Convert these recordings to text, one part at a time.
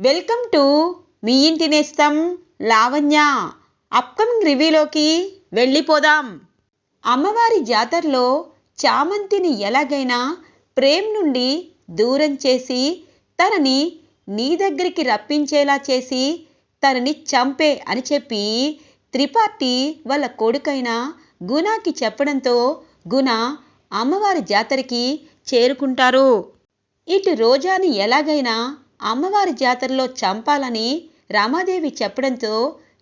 Welcome to me ఇంటి నేస్తం Lavanya. Upcoming రివ్యూలోకి వెళ్ళిపోదాం. అమ్మవారి జాతరలో చామంతిని ఎలాగైనా ప్రేమ్ నుండి దూరం చేసి తనని నీ దగ్గరికి రప్పించేలా చేసి తనని చంపే అని చెప్పి త్రిపాఠి వాళ్ళ కొడుకైన గుణాకి చెప్పడంతో గుణ అమ్మవారి జాతరకి చేరుకుంటారు. ఇటు రోజాని ఎలాగైనా అమ్మవారి జాతరలో చంపాలని రామాదేవి చెప్పడంతో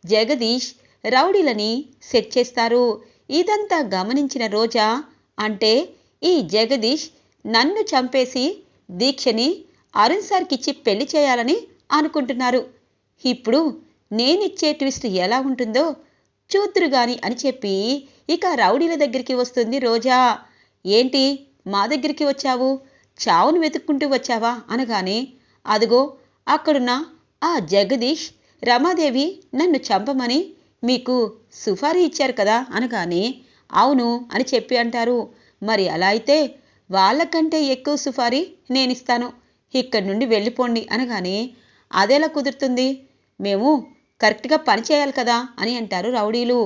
జగదీష్ రౌడీలని సెట్ చేస్తారు. ఇదంతా గమనించిన రోజా అంటే ఈ జగదీష్ నన్ను చంపేసి దీక్షని అరుణ్ సార్కిచ్చి పెళ్ళి చేయాలని అనుకుంటున్నారు. ఇప్పుడు నేనిచ్చే ట్విస్ట్ ఎలా ఉంటుందో చూద్దురు గాని అని చెప్పి ఇక రౌడీల దగ్గరికి వస్తుంది రోజా. ఏంటి మా దగ్గరికి వచ్చావు? చావును వెతుక్కుంటూ వచ్చావా? అనగానే అదిగో అక్కడున్న ఆ జగదీష్ రమాదేవి నన్ను చంపమని మీకు సుఫారీ ఇచ్చారు కదా అనగానే అవును అని చెప్పి అంటారు. మరి అలా అయితే వాళ్ళకంటే ఎక్కువ సుఫారీ నేనిస్తాను. ఇక్కడి నుండి వెళ్ళిపోండి అనగానే అదేలా కుదురుతుంది? మేము కరెక్ట్గా పని చేయాలి కదా అని అంటారు రౌడీలు.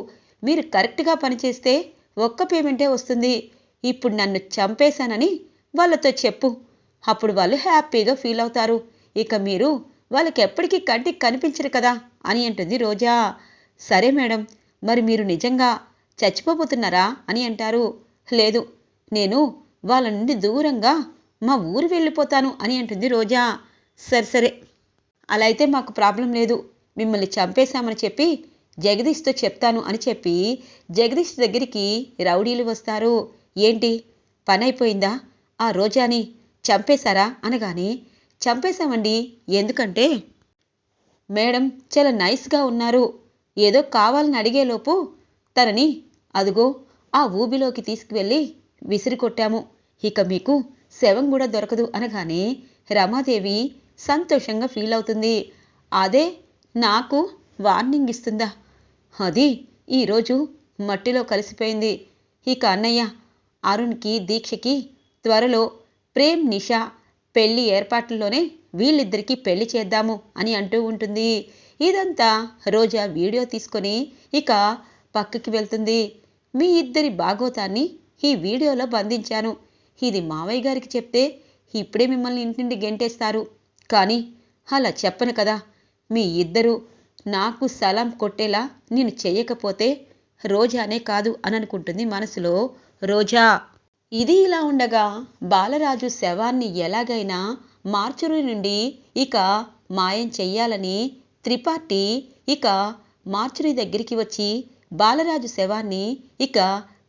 మీరు కరెక్ట్గా పనిచేస్తే ఒక్క పేమెంటే వస్తుంది. ఇప్పుడు నన్ను చంపేశానని వాళ్ళతో చెప్పు. అప్పుడు వాళ్ళు హ్యాపీగా ఫీల్ అవుతారు. ఇక మీరు వాళ్ళకి ఎప్పటికీ కంటికి కనిపించరు కదా అని అంటుంది రోజా. సరే మేడం మరి మీరు నిజంగా చచ్చిపోబోతున్నారా అని అంటారు. లేదు నేను వాళ్ళ నుండి దూరంగా మా ఊరు వెళ్ళిపోతాను అని అంటుంది రోజా. సరే సరే. అలా అయితే మాకు ప్రాబ్లం లేదు. మిమ్మల్ని చంపేశామని చెప్పి జగదీష్తో చెప్తాను అని చెప్పి జగదీష్ దగ్గరికి రౌడీలు వస్తారు. ఏంటి? పని అయిపోయిందా ఆ రోజాని చంపేశారా? అనగానే చంపేశామండి. ఎందుకంటే మేడం చాలా నైస్గా ఉన్నారు. ఏదో కావాలని అడిగేలోపు తనని అదుగో ఆ ఊబిలోకి తీసుకువెళ్ళి విసిరి కొట్టాము ఇక మీకు శవం కూడా దొరకదు అనగానే రమాదేవి సంతోషంగా ఫీల్ అవుతుంది. అదే నాకు వార్నింగ్ ఇస్తుందా? అది ఈరోజు మట్టిలో కలిసిపోయింది. ఇక అన్నయ్య అరుణ్కి దీక్షకి త్వరలో ప్రేమ్ నిషా పెళ్ళి ఏర్పాట్లలోనే వీళ్ళిద్దరికీ పెళ్ళి చేద్దాము అని అంటూ ఉంటుంది. ఇదంతా రోజా వీడియో తీసుకొని ఇక పక్కకి వెళ్తుంది. మీ ఇద్దరి భాగవతాన్ని ఈ వీడియోలో బంధించాను. ఇది మావయ్య గారికి చెప్తే ఇప్పుడే మిమ్మల్ని ఇంటిండి గెంటేస్తారు. కానీ అలా చెప్పను కదా. మీ ఇద్దరు నాకు సలాం కొట్టేలా నేను చెయ్యకపోతే రోజానే కాదు అని అనుకుంటుంది మనసులో రోజా. ఇది ఇలా ఉండగా బాలరాజు శవాన్ని ఎలాగైనా మార్చురి నుండి ఇక మాయం చెయ్యాలని త్రిపాఠి ఇక మార్చురి దగ్గరికి వచ్చి బాలరాజు శవాన్ని ఇక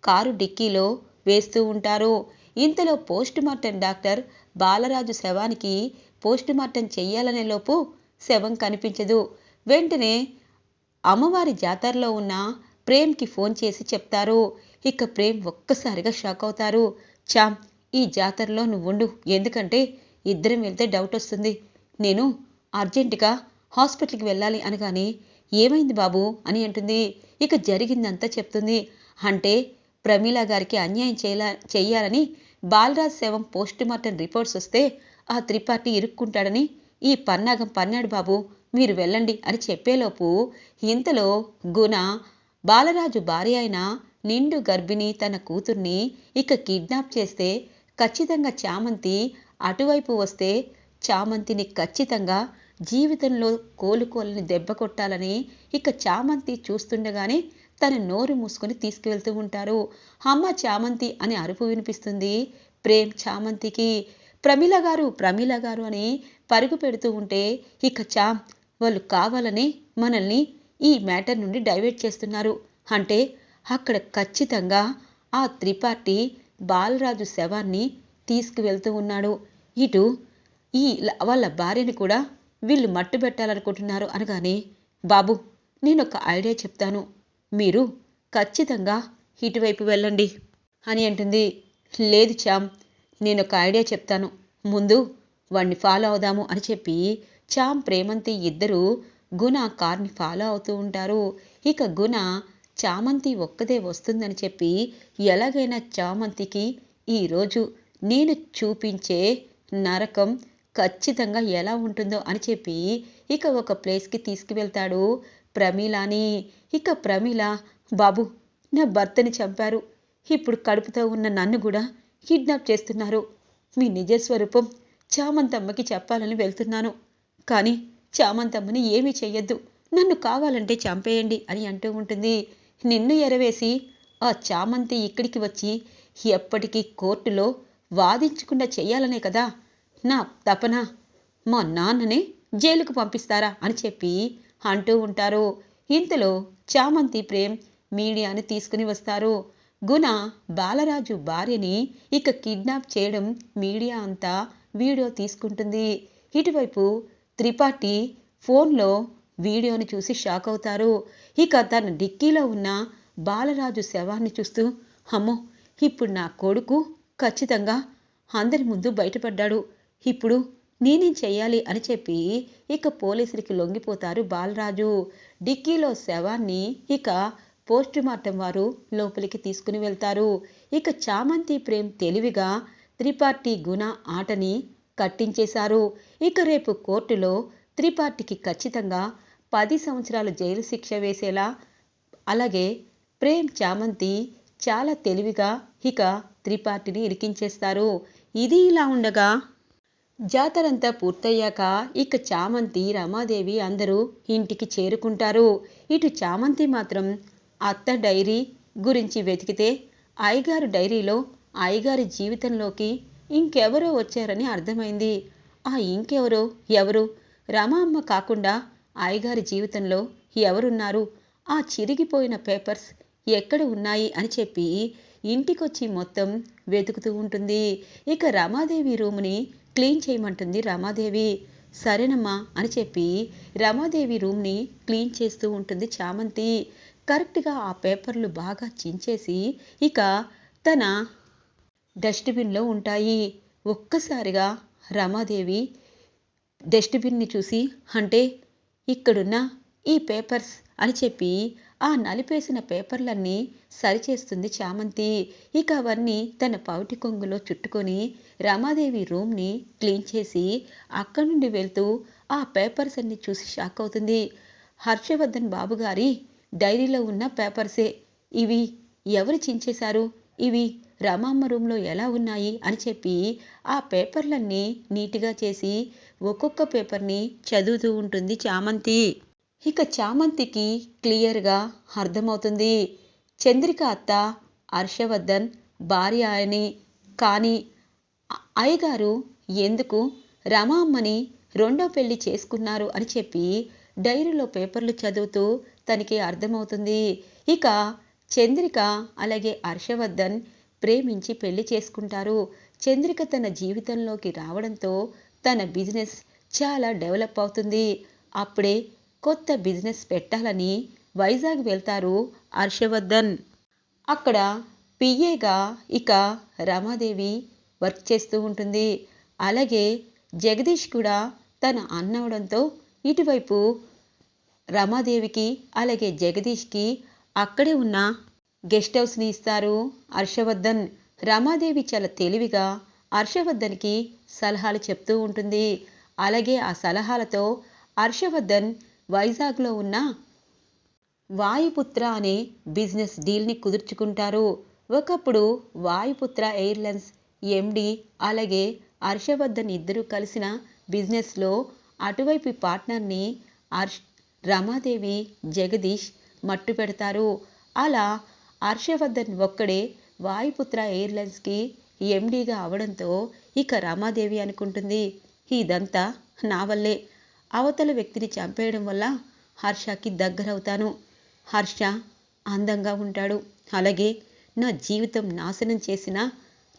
కారు డిక్కీలో వేస్తూ ఉంటారు. ఇంతలో పోస్ట్ మార్టం డాక్టర్ బాలరాజు శవానికి పోస్ట్ మార్టం చెయ్యాలనే లోపు శవం కనిపించదు. వెంటనే అమ్మవారి జాతరలో ఉన్న ప్రేమ్కి ఫోన్ చేసి చెప్తారు. ఇక ప్రేమ్ ఒక్కసారిగా షాక్ అవుతారు. చామ్ ఈ జాతరలో నువ్వుండు. ఎందుకంటే ఇద్దరం వెళ్తే డౌట్ వస్తుంది. నేను అర్జెంటుగా హాస్పిటల్కి వెళ్ళాలి అనగానే ఏమైంది బాబు అని అంటుంది. ఇక జరిగిందంతా చెప్తుంది. అంటే ప్రమీల గారికి అన్యాయం చేయాల చేయాలని బాలరాజ్ శవం పోస్ట్ మార్టం రిపోర్ట్స్ వస్తే ఆ త్రిపాఠి ఇరుక్కుంటాడని ఈ పన్నాగం పన్నాడు బాబు మీరు వెళ్ళండి అని చెప్పేలోపు ఇంతలో గుణ బాలరాజు భార్య అయిన నిండు గర్భిణి తన కూతుర్ని ఇక కిడ్నాప్ చేస్తే ఖచ్చితంగా చామంతి అటువైపు వస్తే చామంతిని ఖచ్చితంగా జీవితంలో కోలుకోలని దెబ్బ కొట్టాలని ఇక చామంతి చూస్తుండగానే తన నోరు మూసుకొని తీసుకువెళ్తూ ఉంటారు. అమ్మ చామంతి అని అరుపు వినిపిస్తుంది. ప్రేమ్ చామంతికి ప్రమిళ గారు ప్రమిళ గారు అని పరుగు పెడుతూ ఉంటే ఇక చామ్ వాళ్ళు కావాలని మనల్ని ఈ మ్యాటర్ నుండి డైవర్ట్ చేస్తున్నారు. అంటే అక్కడ ఖచ్చితంగా ఆ త్రిపాఠి బాలరాజు శవాన్ని తీసుకువెళ్తూ ఉన్నాడు. ఇటు ఈ వాళ్ళ భార్యని కూడా వీళ్ళు మట్టు పెట్టాలనుకుంటున్నారు అనగానే బాబు నేను ఒక ఐడియా చెప్తాను. మీరు ఖచ్చితంగా ఇటువైపు వెళ్ళండి. అని అంటుంది. లేదు చామ్ నేను ఒక ఐడియా చెప్తాను. ముందు వాణ్ణి ఫాలో అవుదాము అని చెప్పి చామ్ ప్రేమంతి ఇద్దరు గుణ కార్ని ఫాలో అవుతూ ఉంటారు. ఇక గుణ చామంతి ఒక్కదే వస్తుందని చెప్పి ఎలాగైనా చామంతికి ఈరోజు నేను చూపించే నరకం ఖచ్చితంగా ఎలా ఉంటుందో అని చెప్పి ఇక ఒక ప్లేస్కి తీసుకువెళ్తాడు ప్రమీలాని. ఇక ప్రమీల బాబు నా భర్తని చంపారు. ఇప్పుడు కడుపుతో ఉన్న నన్ను కూడా కిడ్నాప్ చేస్తున్నారు. మీ నిజస్వరూపం చామంతమ్మకి చెప్పాలని వెళ్తున్నాను. కానీ చామంతమ్మని ఏమీ చెయ్యొద్దు. నన్ను కావాలంటే చంపేయండి అని అంటూ ఉంటుంది. నిన్ను ఎరవేసి ఆ చామంతి ఇక్కడికి వచ్చి ఎప్పటికీ కోర్టులో వాదించకుండా చేయాలనే కదా. నా తపన మా నాన్ననే జైలుకు పంపిస్తారా అని చెప్పి అంటూ ఉంటారు. ఇంతలో చామంతి ప్రేమ్ మీడియాని తీసుకుని వస్తారు. గుణ బాలరాజు భార్యని ఇక కిడ్నాప్ చేయడం మీడియా అంతా వీడియో తీసుకుంటుంది. ఇటువైపు త్రిపాఠి ఫోన్లో వీడియోని చూసి షాక్ అవుతారు. ఇక తన డిక్కీలో ఉన్న బాలరాజు శవాన్ని చూస్తూ అమ్మో ఇప్పుడు నా కొడుకు ఖచ్చితంగా అందరి ముందు బయటపడ్డాడు. ఇప్పుడు నేనేం చెయ్యాలి? అని చెప్పి ఇక పోలీసులకి లొంగిపోతారు బాలరాజు. డిక్కీలో శవాన్ని ఇక పోస్టుమార్టం వారు లోపలికి తీసుకుని వెళ్తారు. ఇక చామంతి ప్రేమ్ తెలివిగా త్రిపార్టీ గుణ ఆటని కట్టించేశారు. ఇక రేపు కోర్టులో త్రిపార్టీకి ఖచ్చితంగా పది సంవత్సరాలు జైలు శిక్ష వేసేలా అలాగే ప్రేమ్ చామంతి చాలా తెలివిగా ఇక త్రిపాఠిని ఇరికించేస్తారు. ఇది ఇలా ఉండగా జాతరంతా పూర్తయ్యాక ఇక చామంతి రమాదేవి అందరూ ఇంటికి చేరుకుంటారు. ఇటు చామంతి మాత్రం అత్త డైరీ గురించి వెతికితే అయ్యగారు డైరీలో అయ్యగారి జీవితంలోకి ఇంకెవరో వచ్చారని అర్థమైంది. ఆ ఇంకెవరో? ఎవరు? రమా అమ్మ కాకుండా అయ్యగారి జీవితంలో ఎవరున్నారు? ఆ చిరిగిపోయిన పేపర్స్ ఎక్కడ ఉన్నాయి అని చెప్పి ఇంటికొచ్చి మొత్తం వెతుకుతూ ఉంటుంది. ఇక రమాదేవి రూమ్ని క్లీన్ చేయమంటుంది రమాదేవి. సరేనమ్మా అని చెప్పి రమాదేవి రూమ్ని క్లీన్ చేస్తూ ఉంటుంది చామంతి. కరెక్ట్గా ఆ పేపర్లు బాగా చించేసి ఇక తన డస్ట్బిన్లో ఉంటాయి. ఒక్కసారిగా రమాదేవి డస్ట్బిన్ని చూసి అంటే ఇక్కడున్న ఈ పేపర్స్ అని చెప్పి ఆ నలిపేసిన పేపర్లన్నీ సరిచేస్తుంది చామంతి. ఇక అవన్నీ తన పౌటి కొంగులో చుట్టుకొని రమాదేవి రూమ్ని క్లీన్ చేసి అక్కడి నుండి వెళ్తూ ఆ పేపర్స్ అన్ని చూసి షాక్ అవుతుంది. హర్షవర్ధన్ బాబు గారి డైరీలో ఉన్న పేపర్సే. ఇవి ఎవరు చించేశారు? ఇవి రమామ్మ రూమ్లో ఎలా ఉన్నాయి? అని చెప్పి ఆ పేపర్లన్నీ నీట్గా చేసి ఒక్కొక్క పేపర్ని చదువుతూ ఉంటుంది చామంతి. ఇక చామంతికి క్లియర్గా అర్థమవుతుంది. చంద్రిక అత్త హర్షవర్ధన్ భార్య అని కానీ అయ్యగారు ఎందుకు రమా అమ్మని రెండో పెళ్ళి చేసుకున్నారు అని చెప్పి డైరీలో పేపర్లు చదువుతూ తనకి అర్థమవుతుంది. ఇక చంద్రిక అలాగే హర్షవర్ధన్ ప్రేమించి పెళ్ళి చేసుకుంటారు. చంద్రిక తన జీవితంలోకి రావడంతో తన బిజినెస్ చాలా డెవలప్ అవుతుంది. అప్పుడే కొత్త బిజినెస్ పెట్టాలని వైజాగ్ వెళ్తారు హర్షవర్ధన్. అక్కడ పిఏగా ఇక రమాదేవి వర్క్ చేస్తూ ఉంటుంది. అలాగే జగదీష్ కూడా తన అన్నవడంతో ఇటువైపు రమాదేవికి అలాగే జగదీష్కి అక్కడే ఉన్న గెస్ట్ హౌస్ని ఇస్తారు హర్షవర్ధన్. రమాదేవి చాలా తెలివిగా హర్షవర్ధన్కి సలహాలు చెప్తూ ఉంటుంది. అలాగే ఆ సలహాలతో హర్షవర్ధన్ వైజాగ్లో ఉన్న వాయుపుత్ర అనే బిజినెస్ డీల్ని కుదుర్చుకుంటారు. ఒకప్పుడు వాయుపుత్ర ఎయిర్లైన్స్ ఎండి అలాగే హర్షవర్ధన్ ఇద్దరూ కలిసిన బిజినెస్లో అటువైపు పార్ట్నర్ని హర్ష్ రమాదేవి జగదీష్ మట్టు పెడతారు. అలా హర్షవర్ధన్ ఒక్కడే వాయుపుత్ర ఎయిర్లైన్స్కి ఎండీగా అవడంతో ఇక రమాదేవి అనుకుంటుంది ఇదంతా నా వల్లే. అవతల వ్యక్తిని చంపేయడం వల్ల హర్షకి దగ్గరవుతాను. హర్ష అందంగా ఉంటాడు. అలాగే నా జీవితం నాశనం చేసిన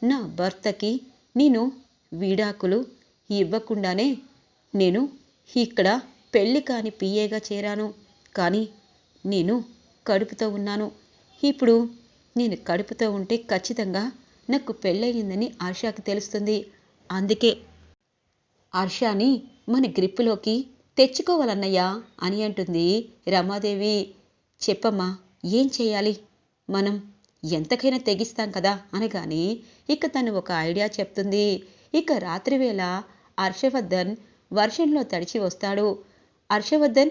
నా భర్తకి నేను విడాకులు ఇవ్వకుండానే నేను ఇక్కడ పెళ్ళి కాని పిఏగా చేరాను. కానీ నేను కడుపుతో ఉన్నాను. ఇప్పుడు నేను కడుపుతో ఉంటే ఖచ్చితంగా నాకు పెళ్ళయిందని ఆర్షాకి తెలుస్తుంది. అందుకే. హర్షాని మన గ్రిప్పులోకి తెచ్చుకోవాలన్నయ్యా అని అంటుంది రమాదేవి. చెప్పమ్మా ఏం చేయాలి? మనం ఎంతకైనా తెగిస్తాం కదా అనగానే ఇక తను ఒక ఐడియా చెప్తుంది. ఇక రాత్రివేళ హర్షవర్ధన్ వర్షంలో తడిచి వస్తాడు. హర్షవర్ధన్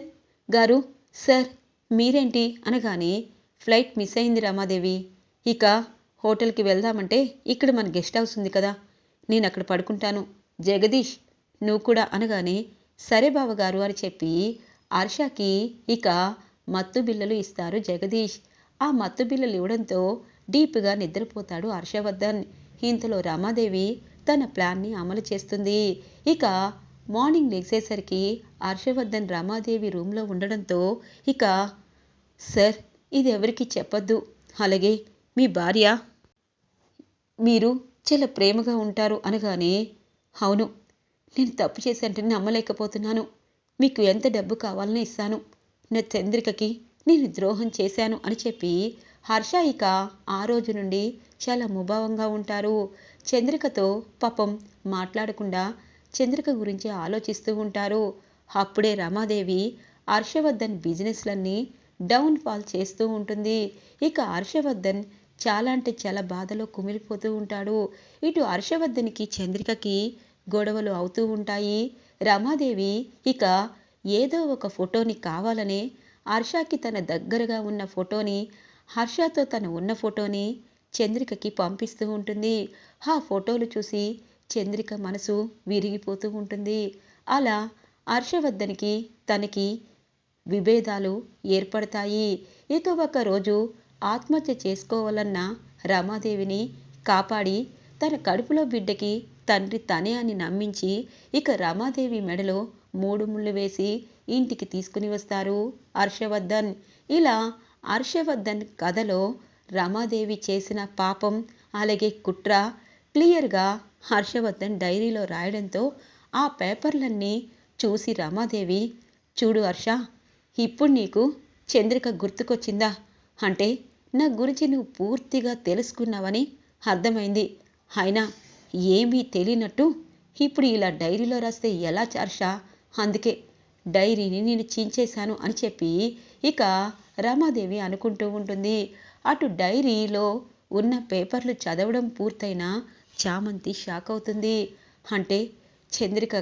గారు సార్ మీరేంటి? అనగానే ఫ్లైట్ మిస్ అయింది రమాదేవి. ఇక హోటల్కి వెళ్దామంటే ఇక్కడ మన గెస్ట్ హౌస్ ఉంది కదా. నేను అక్కడ పడుకుంటాను. జగదీష్ నువ్వు కూడా అనగానే సరే బావగారు అని చెప్పి హర్షకి ఇక మత్తు బిల్లలు ఇస్తారు జగదీష్. ఆ మత్తు బిల్లలు ఇవ్వడంతో డీప్గా నిద్రపోతాడు హర్షవర్ధన్ ఇంతలో రమాదేవి తన ప్లాన్ని అమలు చేస్తుంది. ఇక మార్నింగ్ లెగ్సేసరికి హర్షవర్ధన్ రమాదేవి రూమ్లో ఉండడంతో ఇక సార్ ఇది ఎవరికి చెప్పొద్దు. అలాగే మీ భార్య మీరు చాలా ప్రేమగా ఉంటారు అనగానే అవును నేను తప్పు చేశానంటే నమ్మలేకపోతున్నాను. మీకు ఎంత డబ్బు కావాలని ఇస్తాను. నా చంద్రికకి నేను ద్రోహం చేశాను అని చెప్పి హర్ష ఇక ఆ రోజు నుండి చాలా ముభావంగా ఉంటారు. చంద్రికతో పాపం మాట్లాడకుండా చంద్రిక గురించి ఆలోచిస్తూ ఉంటారు. అప్పుడే రమాదేవి హర్షవర్ధన్ బిజినెస్లన్నీ డౌన్ ఫాల్ చేస్తూ ఉంటుంది. ఇక హర్షవర్ధన్ చాలా అంటే చాలా బాధలో కుమిలిపోతూ ఉంటాడు. ఇటు హర్షవర్ధన్కి చంద్రికకి గొడవలు అవుతూ ఉంటాయి. రమాదేవి ఇక ఏదో ఒక ఫోటోని కావాలనే హర్షకి తన దగ్గరగా ఉన్న ఫోటోని హర్షతో తన ఉన్న ఫోటోని చంద్రికకి పంపిస్తూ ఉంటుంది. ఆ ఫోటోలు చూసి చంద్రిక మనసు విరిగిపోతూ ఉంటుంది. అలా హర్షవర్ధన్కి తనకి విభేదాలు ఏర్పడతాయి. ఇక ఒక రోజు ఆత్మహత్య చేసుకోవాలన్న రమాదేవిని కాపాడి తన కడుపులో బిడ్డకి తండ్రి తనే అని నమ్మించి ఇక రమాదేవి మెడలో మూడు ముళ్ళు వేసి ఇంటికి తీసుకుని వస్తారు హర్షవర్ధన్. ఇలా హర్షవర్ధన్ కథలో రమాదేవి చేసిన పాపం అలాగే కుట్ర క్లియర్గా హర్షవర్ధన్ డైరీలో రాయడంతో ఆ పేపర్లన్నీ చూసి రమాదేవి చూడు హర్ష ఇప్పుడు నీకు చంద్రిక గుర్తుకొచ్చిందా? అంటే నా గురించి నువ్వు పూర్తిగా తెలుసుకున్నావని అర్థమైంది. అయినా ఏమీ తెలియనట్టు ఇప్పుడు ఇలా డైరీలో రాస్తే ఎలా హర్ష అందుకే డైరీని నేను చించేశాను అని చెప్పి ఇక రమాదేవి అనుకుంటూ ఉంటుంది. అటు డైరీలో ఉన్న పేపర్లు చదవడం పూర్తయిన చామంతి షాక్ అవుతుంది. అంటే చంద్రిక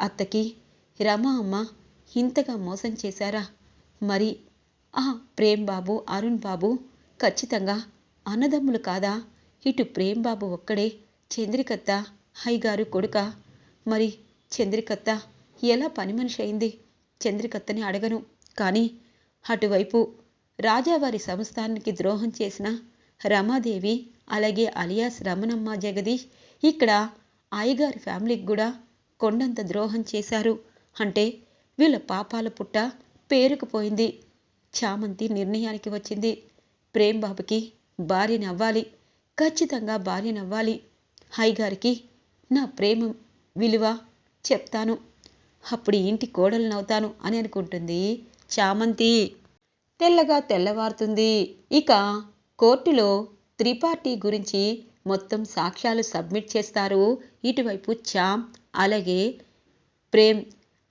అత్తకి రమా అమ్మ ఇంతగా మోసం చేశారా? మరి ఆ ప్రేమ్ బాబు అరుణ్ బాబు ఖచ్చితంగా అన్నదమ్ములు కాదా? ఇటు ప్రేమ్ బాబు ఒక్కడే చంద్రికత్త హైగారు కొడుక. మరి చంద్రికత్త ఎలా పని మనిషి అయింది? చంద్రికత్తని అడగను. కానీ అటువైపు రాజావారి సంస్థానానికి ద్రోహం చేసిన రమాదేవి అలాగే అలియాస్ రమణమ్మ జగదీష్ ఇక్కడ అయ్యగారి ఫ్యామిలీకి కూడా కొండంత ద్రోహం చేశారు. అంటే వీళ్ళ పాపాల పుట్ట పేరుకుపోయింది. చామంతి నిర్ణయానికి వచ్చింది. ప్రేమ్ బాబుకి భార్యనవ్వాలి. ఖచ్చితంగా భార్యనవ్వాలి. హైగారికి నా ప్రేమ విలువ చెప్తాను. అప్పుడు ఇంటి కోడలనవుతాను అని అనుకుంటుంది చామంతి. తెల్లగా తెల్లవారుతుంది. ఇక కోర్టులో త్రిపార్టీ గురించి మొత్తం సాక్ష్యాలు సబ్మిట్ చేస్తారు. ఇటువైపు చామ్ అలాగే ప్రేమ్.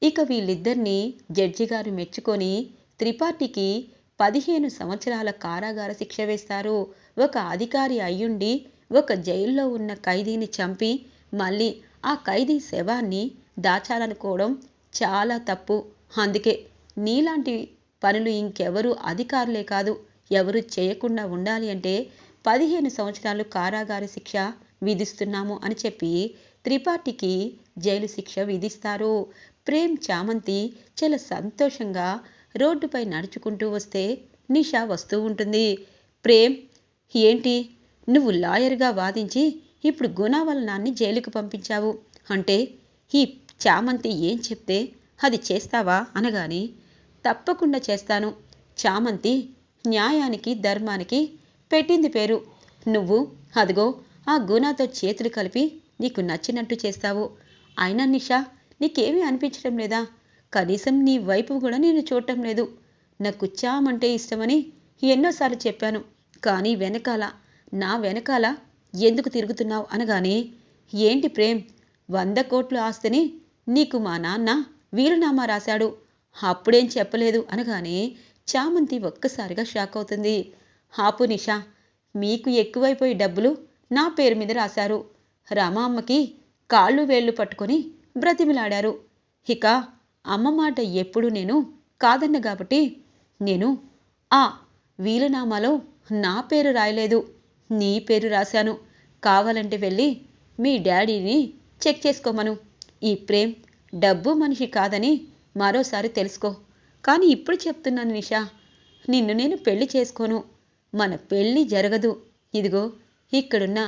ఇక వీళ్ళిద్దరినీ జడ్జి గారు మెచ్చుకొని త్రిపాఠికి పదిహేను సంవత్సరాల కారాగార శిక్ష వేస్తారు. ఒక అధికారి అయ్యుండి ఒక జైల్లో ఉన్న ఖైదీని చంపి మళ్ళీ ఆ ఖైదీ శవాన్ని దాచాలనుకోవడం చాలా తప్పు. అందుకే నీలాంటి పనులు ఇంకెవరు అధికారులే కాదు. ఎవరు చేయకుండా ఉండాలి అంటే పదిహేను సంవత్సరాలు కారాగార శిక్ష విధిస్తున్నాము అని చెప్పి త్రిపాఠికి జైలు శిక్ష విధిస్తారు. ప్రేమ్ చామంతి చాలా సంతోషంగా రోడ్డుపై నడుచుకుంటూ వస్తే నిషా వస్తూ ఉంటుంది. ప్రేమ్ ఏంటి? నువ్వు లాయర్గా వాదించి ఇప్పుడు గుణ వాళ్ళ నాన్ని జైలుకు పంపించావు. అంటే ఈ చామంతి ఏం చెప్తే అది చేస్తావా? అనగాని తప్పకుండా చేస్తాను. చామంతి న్యాయానికి ధర్మానికి పెట్టింది పేరు. నువ్వు అదిగో ఆ గుణాతో చేతులు కలిపి నీకు నచ్చినట్టు చేస్తావు. అయినా నిషా నీకేమీ అనిపించడం లేదా? కనీసం నీ వైపు కూడా నేను చూడటం లేదు. నాకు చామంటే ఇష్టమని ఎన్నోసార్లు చెప్పాను. కానీ వెనకాల నా వెనకాల ఎందుకు తిరుగుతున్నావు అనగానే ఏంటి ప్రేమ్? వంద కోట్ల ఆస్తిని నీకు మా నాన్న వీరునామా రాశాడు. అప్పుడేం చెప్పలేదు అనగానే చామంతి ఒక్కసారిగా షాక్ అవుతుంది. హాపు నిషా మీకు ఎక్కువైపోయి డబ్బులు నా పేరు మీద రాశారు. రామమ్మకి కాళ్ళు వేళ్ళు పట్టుకొని బ్రతిమిలాడారు. ఇక అమ్మ మాట ఎప్పుడు నేను కాదన్న కాబట్టి నేను ఆ వీలునామాలో నా పేరు రాయలేదు. నీ పేరు రాశాను. కావాలంటే వెళ్ళి మీ డాడీని చెక్ చేసుకోమను. ఈ ప్రేమ్ డబ్బు మనిషి కాదని మరోసారి తెలుసుకో. కానీ ఇప్పుడు చెప్తున్నాను నిషా నిన్ను నేను పెళ్ళి చేసుకోను. మన పెళ్ళి జరగదు. ఇదిగో ఇక్కడున్న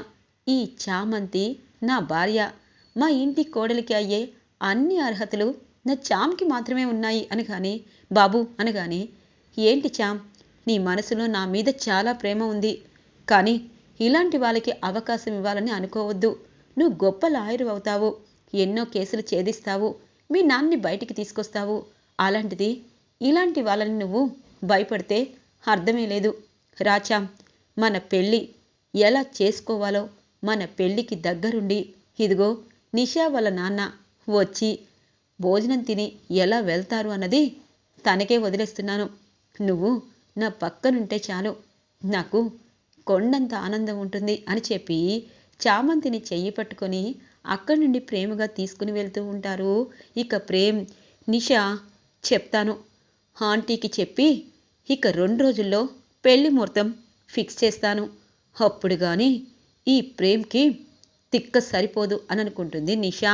ఈ చామంతి నా భార్య మా ఇంటి కోడలికి అయ్యే అన్ని అర్హతలు నా చామ్కి మాత్రమే ఉన్నాయి అనగానే బాబు అనగానే ఏంటి చామ్? నీ మనసులో నా మీద చాలా ప్రేమ ఉంది. కానీ ఇలాంటి వాళ్ళకి అవకాశం ఇవ్వాలని అనుకోవద్దు. నువ్వు గొప్ప లాయరు అవుతావు. ఎన్నో కేసులు ఛేదిస్తావు. మీ నాన్ని బయటికి తీసుకొస్తావు. అలాంటిది ఇలాంటి వాళ్ళని నువ్వు భయపడితే అర్థమే లేదు. రాచాం మన పెళ్ళి ఎలా చేసుకోవాలో మన పెళ్ళికి దగ్గరుండి. ఇదిగో నిషా వాళ్ళ నాన్న వచ్చి భోజనం తిని ఎలా వెళ్తారు అన్నది తనకే వదిలేస్తున్నాను. నువ్వు నా పక్కనుంటే చాలు. నాకు కొండంత ఆనందం ఉంటుంది అని చెప్పి చామంతిని చెయ్యి పట్టుకొని అక్కడి నుండి ప్రేమగా తీసుకుని వెళ్తూ ఉంటారు. ఇక ప్రేమ్ నిషా చెప్తాను. ఆంటీకి చెప్పి ఇక రెండు రోజుల్లో పెళ్ళి ముహూర్తం ఫిక్స్ చేస్తాను. అప్పుడు కానీ ఈ ప్రేమ్కి తిక్క సరిపోదు అని అనుకుంటుంది నిషా.